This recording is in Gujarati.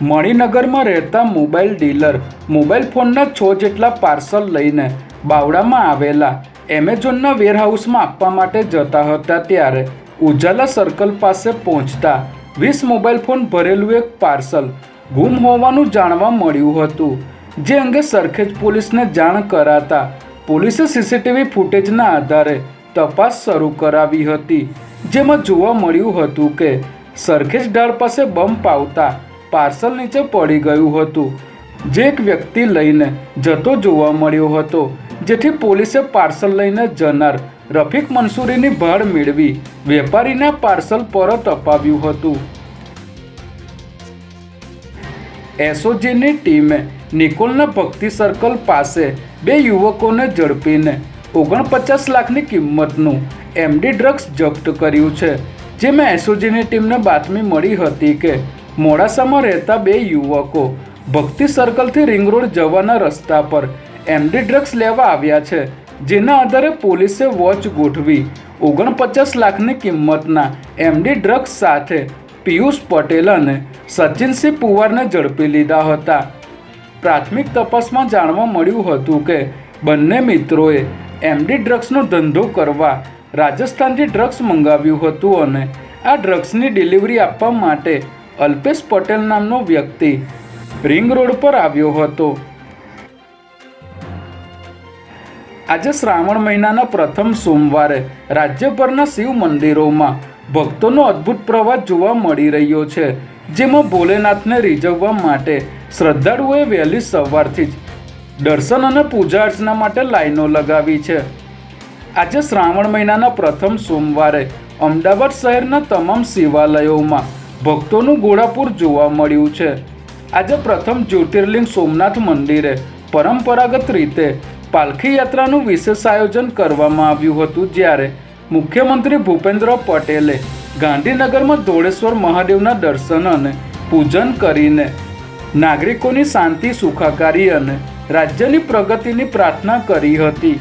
મણિનગરમાં રહેતા મોબાઈલ ડીલર મોબાઈલ ફોનના છ જેટલા પાર્સલ લઈને બાવડામાં આવેલા એમેઝોનના વેરહાઉસમાં આપવા માટે જતા હતા ત્યારે ઉજાલા સર્કલ પાસે પહોંચતા વીસ મોબાઈલ ફોન ભરેલું એક પાર્સલ ગુમ હોવાનું જાણવા મળ્યું હતું. જે અંગે સરખેજ પોલીસને જાણ કરાતા પોલીસે સીસીટીવી ફૂટેજના આધારે તપાસ શરૂ કરાવી હતી. જેમાં જોવા મળ્યું હતું કે સરખેજ ઢાળ પાસે બમ્પ આવતા પાર્સલ નીચે પડી ગયું હતું. જે એક વ્યક્તિ લઈને જતો જોવા મળ્યો હતો, જેથી પોલીસે પાર્સલ લઈને જનાર રફીક મંસૂરીની ભાડ મેળવી વેપારીને પાર્સલ પરત અપાવ્યું હતું. એસઓજીની ટીમે નિકોલના ભક્તિ સર્કલ પાસે બે યુવકોને ઝડપીને ઓગણપચાસ લાખની કિંમતનું એમડી ડ્રગ્સ જપ્ત કર્યું છે. જેમાં એસઓજીની ટીમને બાતમી મળી હતી કે મોડાસામાં રહેતા બે યુવકો ભક્તિ સર્કલથી રિંગ રોડ જવાના રસ્તા પર એમડી ડ્રગ્સ લેવા આવ્યા છે, જેના આધારે પોલીસે વોચ ગોઠવી ઓગણપચાસ લાખની કિંમતના એમડી ડ્રગ્સ સાથે પિયુષ પટેલ અને સચિનસિંહ પુવારને ઝડપી લીધા હતા. પ્રાથમિક તપાસમાં જાણવા મળ્યું હતું કે બંને મિત્રોએ એમડી ડ્રગ્સનો ધંધો કરવા રાજસ્થાનથી ડ્રગ્સ મંગાવ્યું હતું અને આ ડ્રગ્સની ડિલિવરી આપવા માટે અલ્પેશ પટેલ નામનો વ્યક્તિ રિંગ રોડ પર આવ્યો હતો. આજે શ્રાવણ મહિનાના પ્રથમ સોમવારે રાજ્યભરના શિવ મંદિરોમાં ભક્તોનો અદ્ભુત પ્રવાહ જોવા મળી રહ્યો છે, જેમાં ભોલેનાથને રીઝવવા માટે શ્રદ્ધાળુઓએ વહેલી સવારથી જ દર્શન અને પૂજા અર્ચના માટે લાઈનો લગાવી છે. આજે શ્રાવણ મહિનાના પ્રથમ સોમવારે અમદાવાદ શહેરના તમામ શિવાલયોમાં ભક્તોનું ઘોડાપુર જોવા મળ્યું છે. આજે પ્રથમ જ્યોતિર્લિંગ સોમનાથ મંદિરે પરંપરાગત રીતે પાલખી યાત્રાનું વિશેષ આયોજન કરવામાં આવ્યું હતું જ્યારે મુખ્યમંત્રી ભૂપેન્દ્ર પટેલે ગાંધીનગરમાં ધોળેશ્વર મહાદેવના દર્શન અને પૂજન કરીને નાગરિકોની શાંતિ સુખાકારી અને રાજ્યની પ્રગતિની પ્રાર્થના કરી હતી.